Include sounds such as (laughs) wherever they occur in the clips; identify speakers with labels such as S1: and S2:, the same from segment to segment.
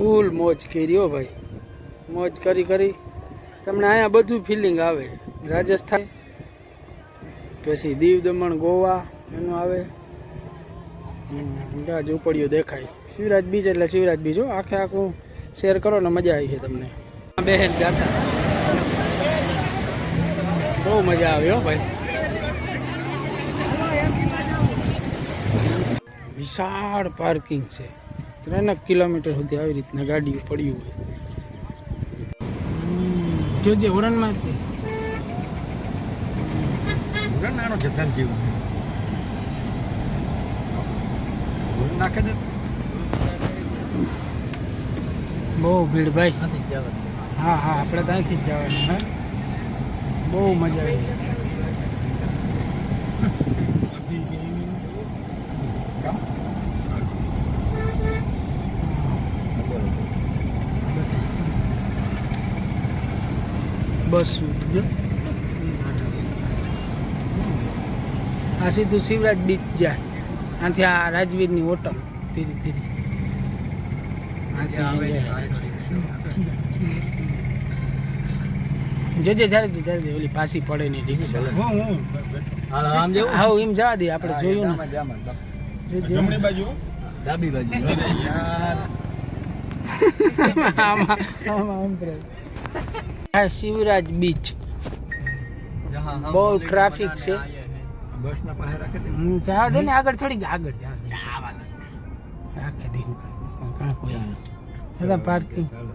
S1: ફૂલ મોજ કરી હો ભાઈ. મોજ કરી કરી તમને અહીંયા બધું ફિલિંગ આવે. રાજસ્થાન પછી દીવ દમણ, ગોવા એનું આવે. રાજ આ દેખાય. શિવરાજ બીચ એટલે શિવરાજ બીચ આખે આખું શેર કરો ને મજા આવી છે તમને. બહેન જાતા. બહુ મજા આવી હો ભાઈ. વિશાળ પાર્કિંગ છે. ત્રણેક કિલોમીટર સુધી આવી રીતના ગાડીઓ પડ્યું હોય. જોજે ઉરણમાં જ છે.
S2: ઉરણ નાનો જતન જેવું ઉરણ નાખે ને?
S1: બહુ ભીડ ભાઈ. હા હા આપણે ત્યાંથી જ જવાનું હા. બહુ મજા આવી. બસ. જો આ સીધું શિવરાજ બીચ જાય. આથી આ રાજવીરની હોટલ. ધીરે ધીરે. જોજે જ્યારે જ્યારે દે ઓલી પાછી પડે નહીં રિક્ષા.
S2: આમ
S1: એમ જવા દે. આપણે જોયું
S2: જામાં. જમણી બાજુ? ડાબી બાજુ. યાર. (laughs)
S1: આમાં આમાં આમ. આ શિવરાજ બીચ બહુ ટ્રાફિક છે
S2: બસ ના પાસે રાખે તે
S1: હમ, જવા દે ને આગળ થોડીક આગળ જવા દે રાખે દે હું કાંઈ- કાંઈ કોઈ નહીં. બધા પાર્કિંગ
S2: ચાલો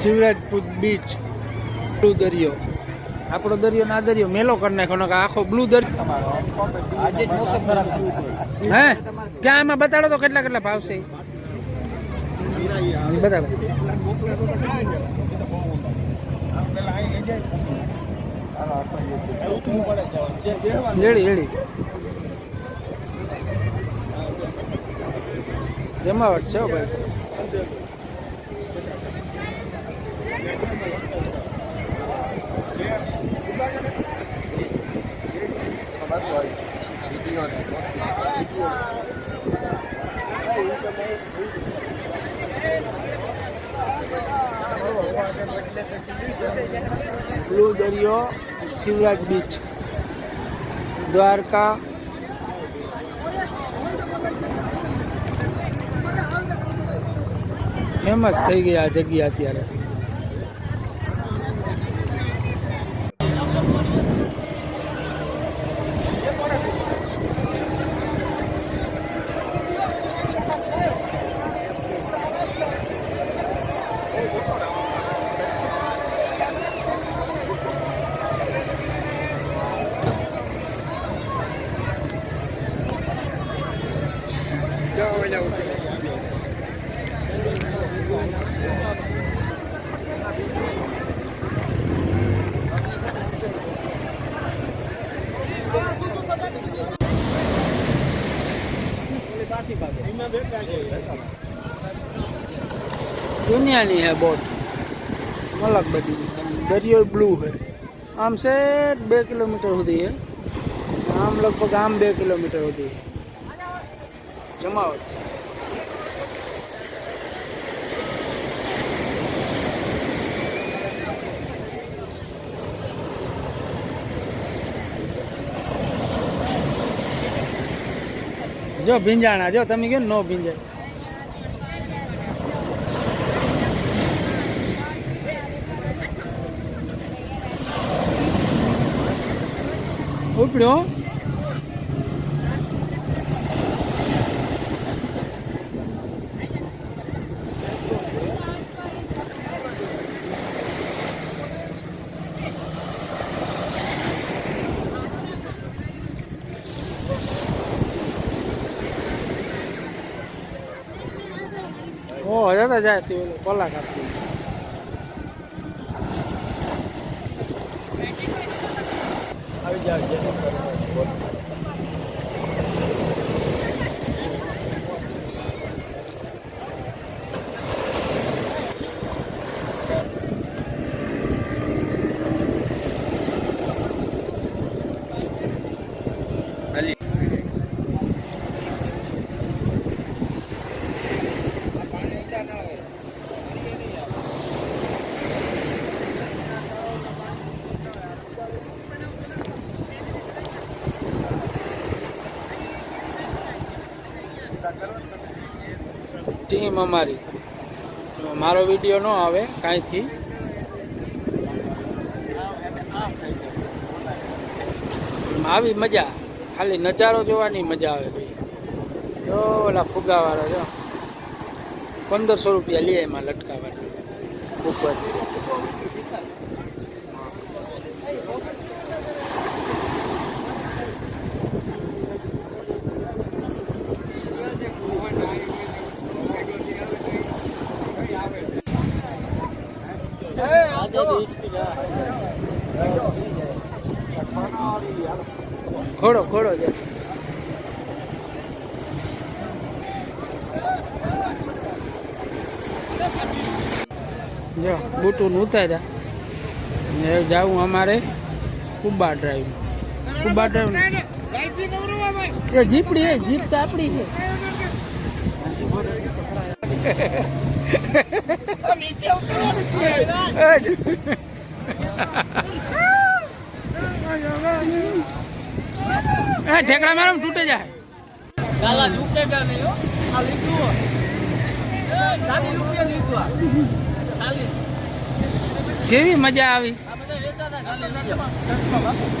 S1: શિવરાજપુર બીચ બ્લુ દરિયો. આપણો દરિયો ના દરિયો મેલો કરી નાખ્યો કે આખો બ્લુ દરિયો. હે? ક્યાં એમાં બતાડો તો કેટલા કેટલા ભાવ છે? બતાડો. લેડી લેડી જમાવટ છે હો ભાઈ બ્લુ દરિયો શિવરાજ બીચ દ્વારકા ફેમસ થઈ ગઈ આ જગ્યા અત્યારે. દુનિયાની હે બોટ. અલગ બધી દરિયો બ્લુ છે આમ છે બે કિલોમીટર સુધી હે. આમ લગભગ આમ બે કિલોમીટર સુધી જમાવટ. જો ભીંજાણા, જો તમે કહો નો ભીંજાય. ઉપડ્યો ઓ જતા જાય તે ઓલો પલા કાપતી
S2: આવી જાવ
S1: ટીમ અમારી. મારો વીડિયો ન આવે કાંઈથી. આવી મજા. ખાલી નજારો જોવાની મજા આવે ભાઈ. જો ઓલા ફુગાવાળો જો. પંદરસો રૂપિયા લે એમાં લટકાવવાના. ઉપર ખોડો ખોડો છે. જો બુટું ઉતાર્યા. ને જાવું અમારે કુબા ડ્રાઈવ કુબા ડ્રાઈવ એ જીપડી, એ જીપ તો આપણી છે. (laughs) એ ઠેકડા મારો તૂટે જાય.
S2: ગાલા ઝૂકેગા નહીં હો. આ લીધું ચાલી રૂપિયા લીધું ચાલી
S1: કેવી મજા આવી?
S2: આ બધા નથી.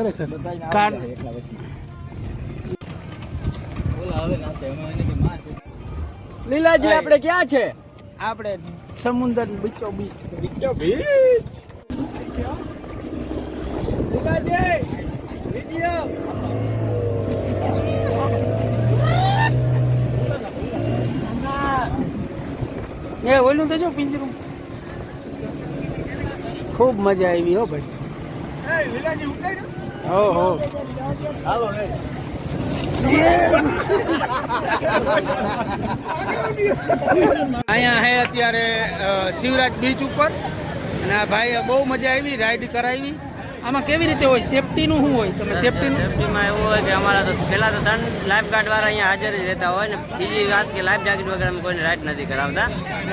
S1: ખરેખર કાઢ
S2: બોલા હવે નાસે અમે એને કે માર
S3: લીલાજી આપણે ક્યાં છે?
S1: આપણે સમુદ્ર બીચો બીચ.
S3: બીચો બીચ. લીલાજી વિડિયો.
S1: એ ઓલું તો જો પિંજરું. ખૂબ મજા આવી હો ભાઈ. હો હો
S2: હાલો રે
S1: અહીંયા હે અત્યારે શિવરાજ બીચ ઉપર. અને આ ભાઈએ બહુ મજા આવી રાઈડ કરાવી. આમાં કેવી રીતે હોય? સેફટીનું શું હોય? તમે સેફટીનું
S4: સેફટીમાં એવું હોય કે અમારા તો પહેલાં તો ત્રણ લાઈફ ગાર્ડ વાળા અહીંયા હાજર જ રહેતા હોય ને. બીજી વાત કે લાઈફ જાકેટ વગર અમે કોઈને રાઈટ નથી કરાવતા.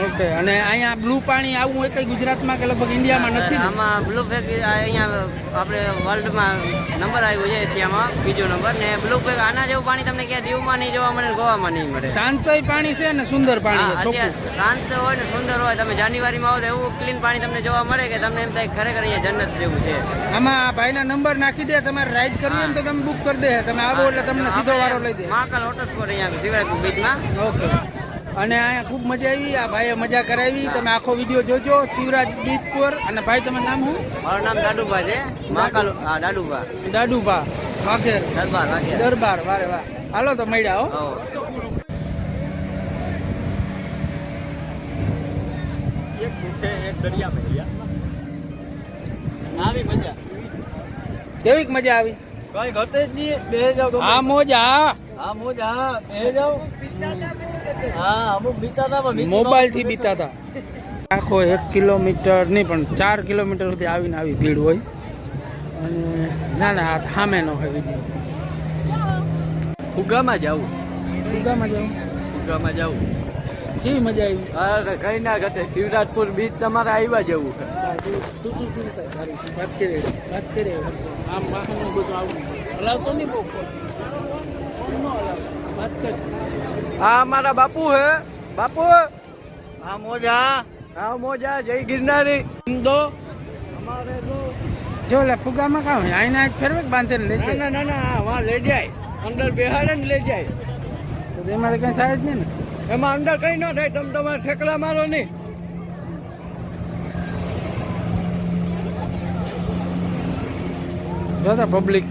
S1: ઓકે અને અહીંયા બ્લુ પાણી આવું હોય કંઈ ગુજરાતમાં કે લગભગ ઇન્ડિયામાં નથી
S4: આમાં બ્લુ ફેગ અહીંયા આપણે વર્લ્ડમાં નંબર આવ્યો છે એશિયામાં બીજો નંબર ને બ્લુ ફેગ આના જેવું પાણી તમને ક્યાં દીવમાં નહીં જોવા મળે ગોવામાં નહીં મળે.
S1: શાંતય પાણી છે ને સુંદર પાણી
S4: શાંત હોય ને સુંદર હોય તમે જાન્યુઆરીમાં આવો તો એવું ક્લીન પાણી તમને જોવા મળે કે તમને એમ થાય ખરેખર અહીંયા જન્નત જેવું છે.
S1: આમાં આ ભાઈના નંબર નાખી દે તમારે રાઈડ કરવી હોય ને તો તમે બુક કરી દે. તમે આવો એટલે તમને સીધો વારો લઈ દે.
S4: મહાકાલ હોટલ પર અહીંયા શિવરાજપુર બીચમાં
S1: ઓકે. અને અહીંયા ખૂબ મજા આવી આ ભાઈએ મજા કરાવી. તમે આખો વીડિયો જોજો શિવરાજ બીચ પર. અને ભાઈ તમે નામ શું?
S4: મારું નામ દાડુભા છે. મહાકાલ હા દાડુભા.
S1: દાડુભા. વાઘેર.
S4: દરબાર વાગે
S1: દરબાર વારે વાહ. હાલો તો મળ્યા હો.
S3: એક બુઠે એક દરિયા
S1: કેવીક મજા આવી?
S2: કઈ ઘટે જ નહીં. બે જાવ તો
S1: આ મોજ. હા
S2: મોજ બે જાવ હા અમુક બીતા હતા
S1: મોબાઈલથી બીતા હતા આખો એક કિલોમીટર નહીં પણ ચાર કિલોમીટર સુધી આવીને આવી ભીડ હોય. અને ના ના આ સામે નો હોય
S3: ફુગામાં જવું
S1: ફુગામાં જાઉં?
S3: ફુગામાં જાવું
S1: કેવી મજા આવી
S3: હા કઈ ના ઘટે શિવરાજપુર બીચ તમારે આવ્યા જવું છે
S1: વાત કરી વાત કરે આમ વાહનો બધું આવું હલાવતો નહીં બહુ. વાત કરી
S3: હા મારા બાપુ હે બાપુ
S2: હા મોજા હા
S3: મોજા જય ગિરનારી દો
S1: જો લે ફુગામાં કામ આઈના ફેરવે કે બાંધે ને લે
S3: ના ના ના ના હા, વાં લઈ જાય અંદર બેહાડે ને લઈ જાય
S1: તો એમાં કઈ થાય જ નહીં ને
S3: એમાં અંદર કઈ ન થાય, તમે તમારે ઠેકડા મારો નહીં.
S1: દાદા પબ્લિક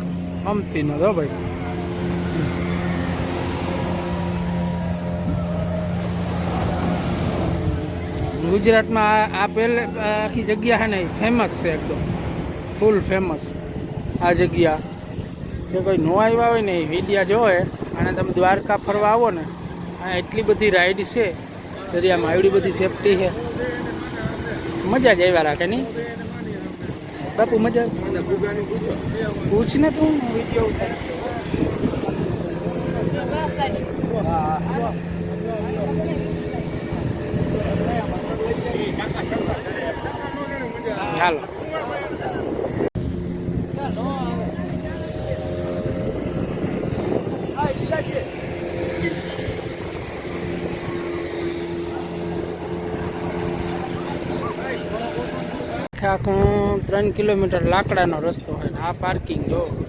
S1: અમતી ન દો ભાઈ. ગુજરાતમાં આ- પહેલે આખી જગ્યા છે ને ફેમસ છે એકદમ. ફૂલ ફેમસ આ જગ્યા. જે કોઈ નો આવ્યા હોય ને એ વિડીયા જોવે અને તમે દ્વારકા ફરવા આવો ને આ એટલી બધી રાઈડ છે દરિયામાં આવડી બધી સેફટી છે. મજા જ આવ્યા રાખે નહીં? બાપુ, મજા પૂછ ને તું વીડિયો ચાલો. આખે ત્રણ કિલોમીટર લાકડાનો રસ્તો હોય ને, આ પાર્કિંગ જો.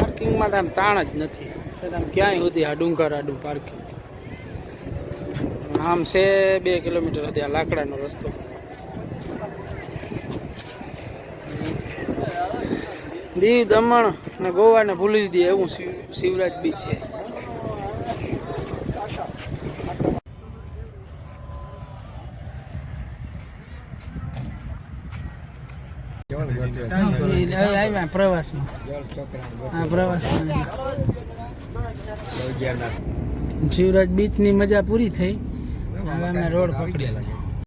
S1: પાર્કિંગમાં તો આમ તાણ જ નથી. આમ ક્યાંય સુધી આ ડુંગર આડું પાર્કિંગ આમ છે બે કિલોમીટર સુધી આ લાકડાનો રસ્તો. દીવ દમણ ને ગોવાને ભૂલી દે એવું શિવ- શિવરાજ બી છે. એ આવ્યા પ્રવાસમાં હા પ્રવાસમાં. શિવરાજ બીચની મજા પૂરી થઈ. હવે અમે રોડ પકડી